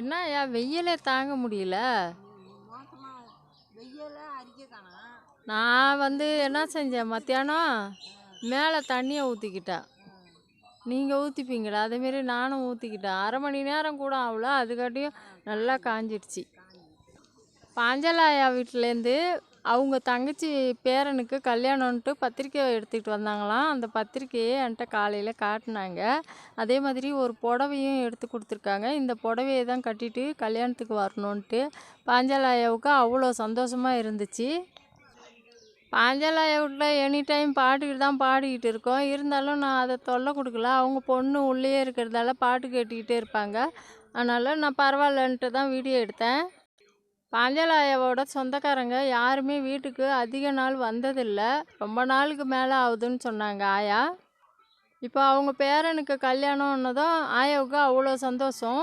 என்ன ஐயா வெயிலே தாங்க முடியல. நான் வந்து என்ன செஞ்சேன் மத்தியானம் மேலே தண்ணியை ஊற்றிக்கிட்டேன் நீங்கள் ஊற்றிப்பீங்களா அதேமாரி நானும் ஊற்றிக்கிட்டேன் அரை மணி நேரம் கூட ஆகல அதுக்காட்டியும் நல்லா காஞ்சிடுச்சு. பாஞ்சலாயா வீட்டிலேருந்து அவங்க தங்கச்சி பேரனுக்கு கல்யாணம்ன்ட்டு பத்திரிக்கை எடுத்துக்கிட்டு வந்தாங்களாம். அந்த பத்திரிக்கையை என்கிட்ட காலையில் காட்டினாங்க. அதே மாதிரி ஒரு புடவையும் எடுத்து கொடுத்துருக்காங்க. இந்த புடவையை தான் கட்டிட்டு கல்யாணத்துக்கு வரணுன்ட்டு. பாஞ்சாலாயாவுக்கு அவ்வளோ சந்தோஷமாக இருந்துச்சு. பாஞ்சாலாயாவில் எனி டைம் பாட்டுக்கிட்டு தான் பாடிக்கிட்டு இருக்கோம். இருந்தாலும் நான் அதை தொல்லை கொடுக்கல. அவங்க பொண்ணு உள்ளே இருக்கிறதால பாட்டு கேட்டுக்கிட்டே இருப்பாங்க. அதனால் நான் பரவாயில்லன்ட்டு தான் வீடியோ எடுத்தேன். பாஞ்சலாயாவோட சொந்தக்காரங்க யாருமே வீட்டுக்கு அதிக நாள் வந்ததில்லை. ரொம்ப நாளுக்கு மேலே ஆகுதுன்னு சொன்னாங்க ஆயா. இப்போ அவங்க பேரனுக்கு கல்யாணம்னதும் ஆயாவுக்கு அவ்வளோ சந்தோஷம்.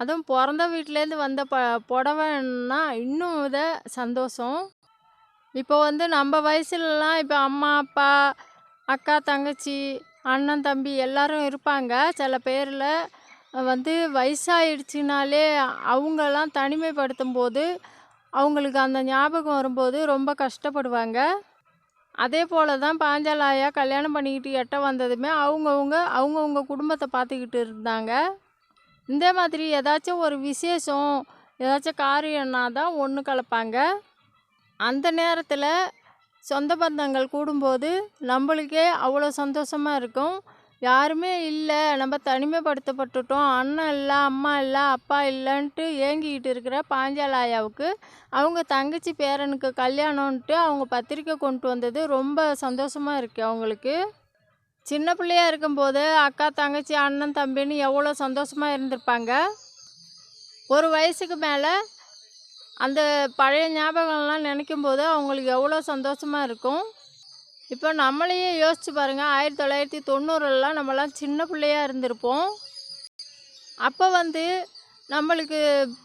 அதுவும் பிறந்த வீட்டிலேருந்து வந்த ப புடவைன்னா இன்னும் இதை சந்தோஷம். இப்போ வந்து நம்ம வயசுலலாம் இப்போ அம்மா அப்பா அக்கா தங்கச்சி அண்ணன் தம்பி எல்லாரும் இருப்பாங்க. சில பேரில் வந்து வயசாயிடுச்சுனாலே அவங்கெல்லாம் தனிமைப்படுத்தும் போது அவங்களுக்கு அந்த ஞாபகம் வரும்போது ரொம்ப கஷ்டப்படுவாங்க. அதே போல தான் பாஞ்சாலாயா கல்யாணம் பண்ணிக்கிட்டு எட்ட வந்ததுமே அவங்கவுங்க அவங்கவுங்க குடும்பத்தை பார்த்துக்கிட்டு இருந்தாங்க. இந்த மாதிரி ஏதாச்சும் ஒரு விசேஷம் ஏதாச்சும் காரியம்னா தான் ஒன்று கலப்பாங்க. அந்த நேரத்தில் சொந்த பந்தங்கள் கூடும்போது நம்மளுக்கே அவ்வளோ சந்தோஷமாக இருக்கும். யாருமே இல்லை. நம்ம தனிமைப்படுத்தப்பட்டுட்டோம். அண்ணன் இல்லை அம்மா இல்லை அப்பா இல்லைன்ட்டு ஏங்கிக்கிட்டு இருக்கிற பாஞ்சாலாயாவுக்கு அவங்க தங்கச்சி பேரனுக்கு கல்யாணம்ன்ட்டு அவங்க பத்திரிக்கை கொண்டு வந்தது ரொம்ப சந்தோஷமாக இருக்குது அவங்களுக்கு. சின்ன பிள்ளையா இருக்கும்போது அக்கா தங்கச்சி அண்ணன் தம்பின்னு எவ்வளோ சந்தோஷமாக இருந்திருப்பாங்க. ஒரு வயசுக்கு மேலே அந்த பழைய ஞாபகம்லாம் நினைக்கும் போது அவங்களுக்கு எவ்வளோ சந்தோஷமாக இருக்கும். இப்போ நம்மளையே யோசிச்சு பாருங்கள் ஆயிரத்தி தொள்ளாயிரத்தி தொண்ணூறுலாம் நம்மலாம் சின்ன பிள்ளையா இருந்திருப்போம். அப்போ வந்து நம்மளுக்கு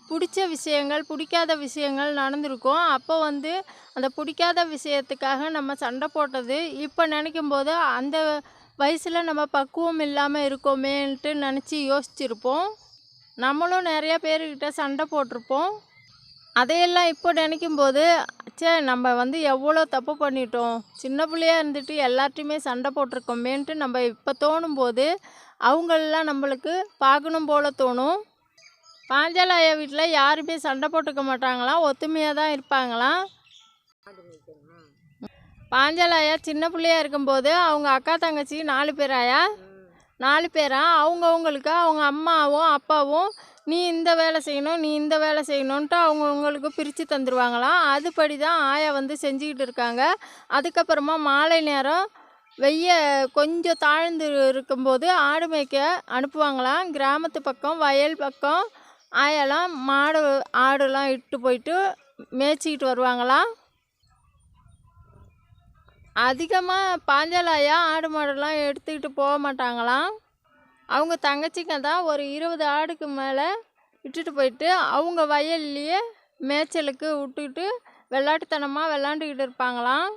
பிடிச்ச விஷயங்கள் பிடிக்காத விஷயங்கள் நடந்திருக்கும். அப்போ வந்து அந்த பிடிக்காத விஷயத்துக்காக நம்ம சண்டை போட்டது இப்போ நினைக்கும் போது அந்த வயசில் நம்ம பக்குவம் இல்லாமல் இருக்கோமேன்ட்டு நினச்சி யோசிச்சிருப்போம். நம்மளும் நிறையா பேர்கிட்ட சண்டை போட்டிருப்போம். அதையெல்லாம் இப்போ நினைக்கும் போது ச்சே நம்ம வந்து எவ்வளோ தப்பு பண்ணிட்டோம். சின்ன பிள்ளையா இருந்துட்டு எல்லார்ட்டையுமே சண்டை போட்டிருக்கோமேன்ட்டு நம்ம இப்போ தோணும் போது அவங்களெலாம் நம்மளுக்கு பார்க்கணும் போல் தோணும். பாஞ்சாலாயா வீட்டில் யாருமே சண்டை போட்டுக்க மாட்டாங்களாம். ஒத்துமையாக தான் இருப்பாங்களாம். பாஞ்சாலாயா சின்ன பிள்ளையா இருக்கும்போது அவங்க அக்கா தங்கச்சி நாலு பேராயா? நாலு பேரா? அவங்கவுங்களுக்கு அவங்க அம்மாவும் அப்பாவும் நீ இந்த வேலை செய்யணும் நீ இந்த வேலை செய்யணுன்ட்டு அவங்கவுங்களுக்கு பிரித்து தந்துடுவாங்களாம் அதுபடி தான் ஆயா வந்து செஞ்சுக்கிட்டு இருக்காங்க. அதுக்கப்புறமா மாலை நேரம் வெய்ய கொஞ்சம் தாழ்ந்து இருக்கும்போது ஆடு மேய்க்க அனுப்புவாங்களாம். கிராமத்து பக்கம் வயல் பக்கம் ஆயெல்லாம் மாடு ஆடுலாம் இட்டு போயிட்டு மேய்ச்சிக்கிட்டு வருவாங்களாம். அதிகமாக பாஞ்சாலாயா ஆடு மாடெல்லாம் எடுத்துக்கிட்டு போக மாட்டாங்களாம். அவங்க தங்கச்சிங்க தான் ஒரு இருபது ஆடுக்கு மேலே விட்டுட்டு போயிட்டு அவங்க வயல்லையே மேய்ச்சலுக்கு விட்டுட்டு விளாட்டுத்தனமாக விளாண்டுக்கிட்டு இருப்பாங்களாம்.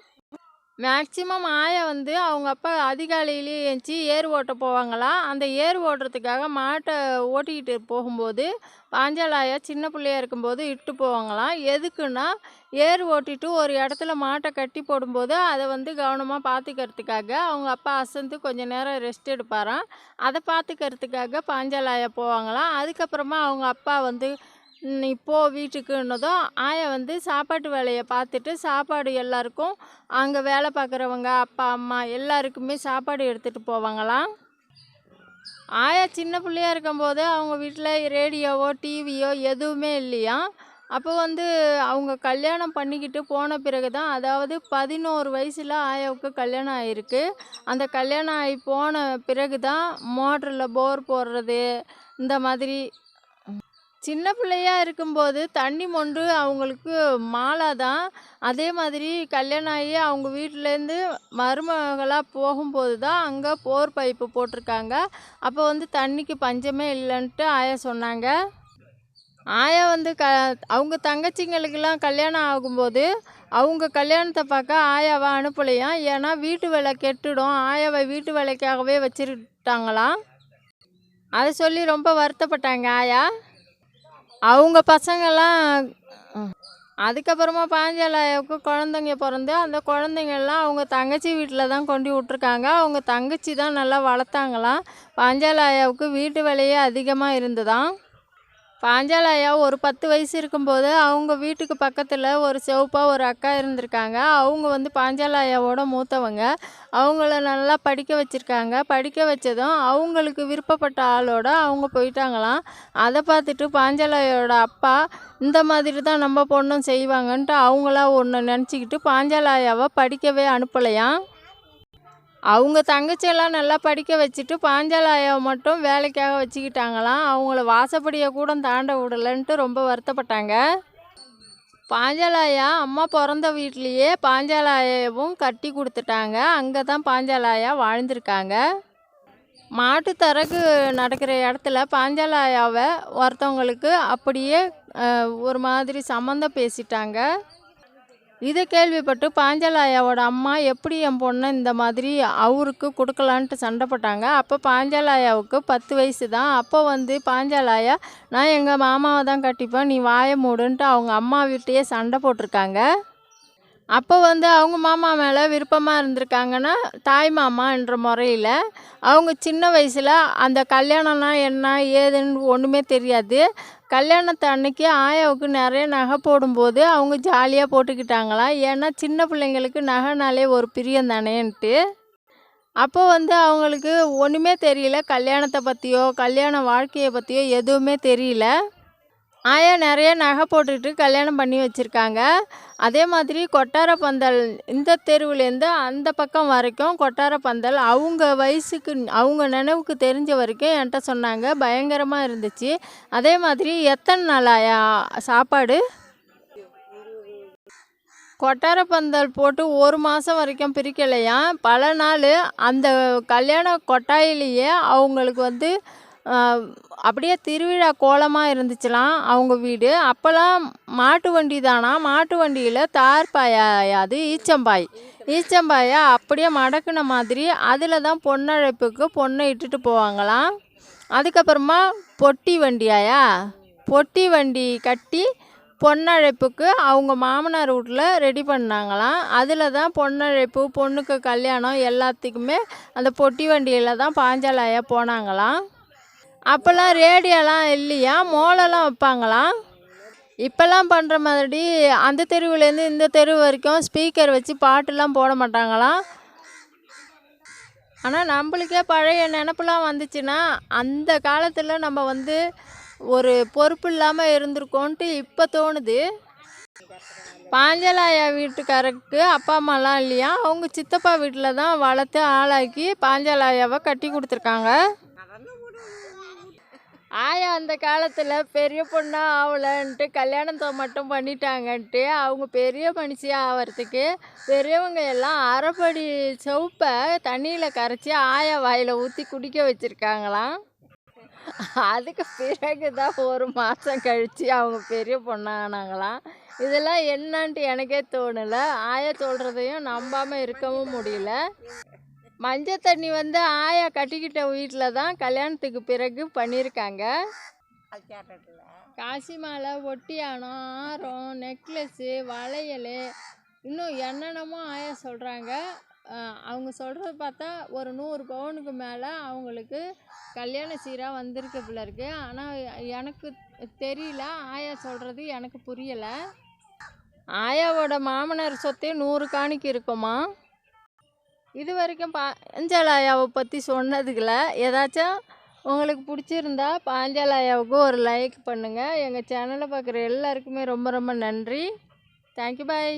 மேக்சிமம் ஆயா வந்து அவங்க அப்பா அதிகாலையிலேயே ஏஞ்சி ஏர் ஓட்ட போவாங்களாம் அந்த ஏர் ஓட்டுறதுக்காக மாட்டை ஓட்டிக்கிட்டு போகும்போது பாஞ்சாலாயா சின்ன பிள்ளையா இருக்கும்போது இட்டு போவாங்களாம். எதுக்குன்னா ஏர் ஓட்டிட்டு ஒரு இடத்துல மாட்டை கட்டி போடும்போது அதை வந்து கவனமாக பார்த்துக்கிறதுக்காக அவங்க அப்பா அசந்து கொஞ்ச நேரம் ரெஸ்ட் எடுப்பாராம். அதை பார்த்துக்கிறதுக்காக பாஞ்சாலாயா போவாங்களாம். அதுக்கப்புறமா அவங்க அப்பா வந்து இப்போது வீட்டுக்குன்னதும் ஆயா வந்து சாப்பாட்டு வேலையை பார்த்துட்டு சாப்பாடு எல்லாருக்கும் அங்கே வேலை பார்க்குறவங்க அப்பா அம்மா எல்லாருக்குமே சாப்பாடு எடுத்துகிட்டு போவாங்களாம் ஆயா சின்ன பிள்ளையா இருக்கும்போது அவங்க வீட்டில் ரேடியோவோ டிவியோ எதுவுமே இல்லையா? அப்போ வந்து அவங்க கல்யாணம் பண்ணிக்கிட்டு போன பிறகு தான் அதாவது பதினோரு வயசில் ஆயாவுக்கு கல்யாணம் ஆகிருக்கு அந்த கல்யாணம் ஆகி போன பிறகு தான் மோட்டரில் போர் போடுறது இந்த மாதிரி சின்ன பிள்ளையாக இருக்கும்போது தண்ணி மொண்டு அவங்களுக்கு மாலா தான். அதே மாதிரி கல்யாணம் ஆகி அவங்க வீட்டிலேருந்து மருமகளாக போகும்போது தான் அங்கே போர் பைப்பு போட்டிருக்காங்க. அப்போ வந்து தண்ணிக்கு பஞ்சமே இல்லைன்ட்டு ஆயா சொன்னாங்க. ஆயா வந்து க அவங்க தங்கச்சிங்களுக்கெல்லாம் கல்யாணம் ஆகும்போது அவங்க கல்யாணத்தை பார்க்க ஆயாவை அனுப்பலையாம் ஏன்னா வீட்டு வேலை கெட்டுடும். ஆயாவை வீட்டு வேலைக்காகவே வச்சுருட்டாங்களாம். அதை சொல்லி ரொம்ப வருத்தப்பட்டாங்க ஆயா. அவங்க பசங்கள்லாம் அதுக்கப்புறமா பாஞ்சாலாயாவுக்கு குழந்தைங்க பிறந்து அந்த குழந்தைங்கள்லாம் அவங்க தங்கச்சி வீட்டில் தான் கொண்டு விட்ருக்காங்க அவங்க தங்கச்சி தான் நல்லா வளர்த்தாங்களாம். பாஞ்சாலாயாவுக்கு வீட்டு வேலையே அதிகமாக இருந்ததாம் பாஞ்சாலாயா ஒரு பத்து வயசு இருக்கும்போது அவங்க வீட்டுக்கு பக்கத்தில் ஒரு செவப்பாக ஒரு அக்கா இருந்திருக்காங்க. அவங்க வந்து பாஞ்சாலாயாவோட மூத்தவங்க. அவங்கள நல்லா படிக்க வச்சுருக்காங்க. படிக்க வச்சதும் அவங்களுக்கு விருப்பப்பட்ட ஆளோட அவங்க போயிட்டாங்களாம். அதை பார்த்துட்டு பாஞ்சாலாயோட அப்பா இந்த மாதிரி தான் நம்ம பொண்ணும் செய்வாங்கன்ட்டு அவங்களா ஒன்று நினச்சிக்கிட்டு பாஞ்சாலாயாவை படிக்கவே அனுப்பலையாம். அவங்க தங்கச்சியெல்லாம் நல்லா படிக்க வச்சுட்டு பாஞ்சாலாயாவை மட்டும் வேலைக்காக வச்சுக்கிட்டாங்களாம். அவங்கள வாசப்படியை கூட தாண்ட விடலைன்ட்டு ரொம்ப வருத்தப்பட்டாங்க. பாஞ்சாலாயா அம்மா பிறந்த வீட்லேயே பாஞ்சாலாயாவும் கட்டி கொடுத்துட்டாங்க. அங்கே தான் பாஞ்சாலாயா வாழ்ந்திருக்காங்க. மாட்டு தரகு நடக்கிற இடத்துல பாஞ்சாலாயாவை ஒருத்தவங்களுக்கு அப்படியே ஒரு மாதிரி சம்மந்தம் பேசிட்டாங்க. இதை கேள்விப்பட்டு பாஞ்சாலாயாவோட அம்மா எப்படி என் பொண்ணை இந்த மாதிரி அவருக்கு கொடுக்கலான்ட்டு சண்டை போட்டாங்க அப்போ பாஞ்சாலாயாவுக்கு பத்து வயசு தான். அப்போ வந்து பாஞ்சாலாயா நான் எங்கள் மாமாவை தான் கட்டிப்பேன். நீ வாயை மூடுன்ட்டு அவங்க அம்மா வீட்டையே சண்டை போட்டிருக்காங்க. அப்போ வந்து அவங்க மாமா மேலே விருப்பமாக இருந்திருக்காங்கன்னா தாய் மாமான்ற முறையில் அவங்க சின்ன வயசில் அந்த கல்யாணம்னா என்ன ஏதுன்னு ஒன்றுமே தெரியாது. கல்யாணத்து அன்னைக்கு ஆயாவுக்கு நிறைய நகை போடும்போது அவங்க ஜாலியாக போட்டுக்கிட்டாங்களாம் ஏன்னா சின்ன பிள்ளைங்களுக்கு நகைனாலே ஒரு பிரியம் தானேன்ட்டு. அப்போ வந்து அவங்களுக்கு ஒன்றுமே தெரியல. கல்யாணத்தை பற்றியோ கல்யாண வாழ்க்கையை பற்றியோ எதுவுமே தெரியல. ஆயா நிறைய நகை போட்டுட்டு கல்யாணம் பண்ணி வச்சுருக்காங்க. அதே மாதிரி கொட்டார பந்தல் இந்த தெருவுலேருந்து அந்த பக்கம் வரைக்கும் கொட்டார பந்தல் அவங்க வயசுக்கு அவங்க நினைவுக்கு தெரிஞ்ச வரைக்கும் என்கிட்ட சொன்னாங்க. பயங்கரமாக இருந்துச்சு. அதே மாதிரி எத்தனை நாள் ஆயா சாப்பாடு? கொட்டார பந்தல் போட்டு ஒரு மாதம் வரைக்கும் பிரிக்கலையாம் பல நாள் அந்த கல்யாண கொட்டாயிலேயே அவங்களுக்கு வந்து அப்படியே திருவிழா கோலமாக இருந்துச்சுலாம் அவங்க வீடு. அப்போல்லாம் மாட்டு வண்டி தானா? மாட்டு வண்டியில் தார்பாயாது ஈச்சம்பாய். ஈச்சம்பாயை அப்படியே மடக்குன மாதிரி அதில் தான் பொன்னழைப்புக்கு பொண்ணை இட்டுட்டு போவாங்களாம். அதுக்கப்புறமா பொட்டி வண்டியாயா? பொட்டி வண்டி கட்டி பொன்னழைப்புக்கு அவங்க மாமனார் வீட்டில் ரெடி பண்ணாங்களாம். அதில் தான் பொன்னழைப்பு பொண்ணுக்கு கல்யாணம் எல்லாத்துக்குமே அந்த பொட்டி வண்டியில் தான் பாஞ்சாலாயா போனாங்களாம். அப்போல்லாம் ரேடியோலாம் இல்லையா? மோளெல்லாம் வைப்பாங்களாம் இப்போல்லாம் பண்ணுற மாதிரி அந்த தெருவுலேருந்து இந்த தெரு வரைக்கும் ஸ்பீக்கர் வச்சு பாட்டுலாம் போட மாட்டாங்களாம் ஆனால் நம்மளுக்கே பழைய நினப்புலாம் வந்துச்சுன்னா அந்த காலத்தில் நம்ம வந்து ஒரு பொறுப்பு இல்லாமல் இருந்திருக்கோன்ட்டு இப்போ தோணுது. பாஞ்சலாயா வீட்டுக்காரருக்கு அப்பா அம்மாலாம் இல்லையா? அவங்க சித்தப்பா வீட்டில் தான் வளர்த்து ஆளாக்கி பாஞ்சலாயாவை கட்டி கொடுத்துருக்காங்க. ஆயா அந்த காலத்தில் பெரிய பொண்ணாக ஆகலன்ட்டு கல்யாணத்தை மட்டும் பண்ணிட்டாங்கன்ட்டு அவங்க பெரிய மனுஷியாக ஆகிறதுக்கு பெரியவங்க எல்லாம் அரைப்படி செவப்பை தண்ணியில் கரைச்சி ஆயா வாயில் ஊற்றி குடிக்க வச்சுருக்காங்களாம். அதுக்கு பிறகு தான் ஒரு மாதம் கழித்து அவங்க பெரிய பொண்ணானாங்களாம் இதெல்லாம் என்னன்ட்டு எனக்கே தோணலை. ஆயா சொல்கிறதையும் நம்பாமல் இருக்கவும் முடியல. மஞ்சள் தண்ணி வந்து ஆயா கட்டிக்கிட்ட வீட்டில் தான் கல்யாணத்துக்கு பிறகு பண்ணியிருக்காங்க காசி மாலை ஒட்டியானம் ஆரம் நெக்லஸ்ஸு வளையல் இன்னும் என்னென்னமோ ஆயா சொல்கிறாங்க அவங்க சொல்கிறத பார்த்தா ஒரு நூறு பவுனுக்கு மேலே அவங்களுக்கு கல்யாண சீராக வந்திருக்கு போல இருக்கு. ஆனால் எனக்கு தெரியல ஆயா சொல்கிறது எனக்கு புரியலை. ஆயாவோட மாமனார் சொத்தே நூறு காணிக்கு இருக்குமா? இது வரைக்கும் பாஞ்சாலாயாவை பற்றி சொன்னதுக்கில் ஏதாச்சும் உங்களுக்கு பிடிச்சிருந்தா பாஞ்சாலாயாவுக்கு ஒரு லைக் பண்ணுங்கள் எங்கள் சேனலை பார்க்குற எல்லாருக்குமே ரொம்ப ரொம்ப நன்றி. Thank you bye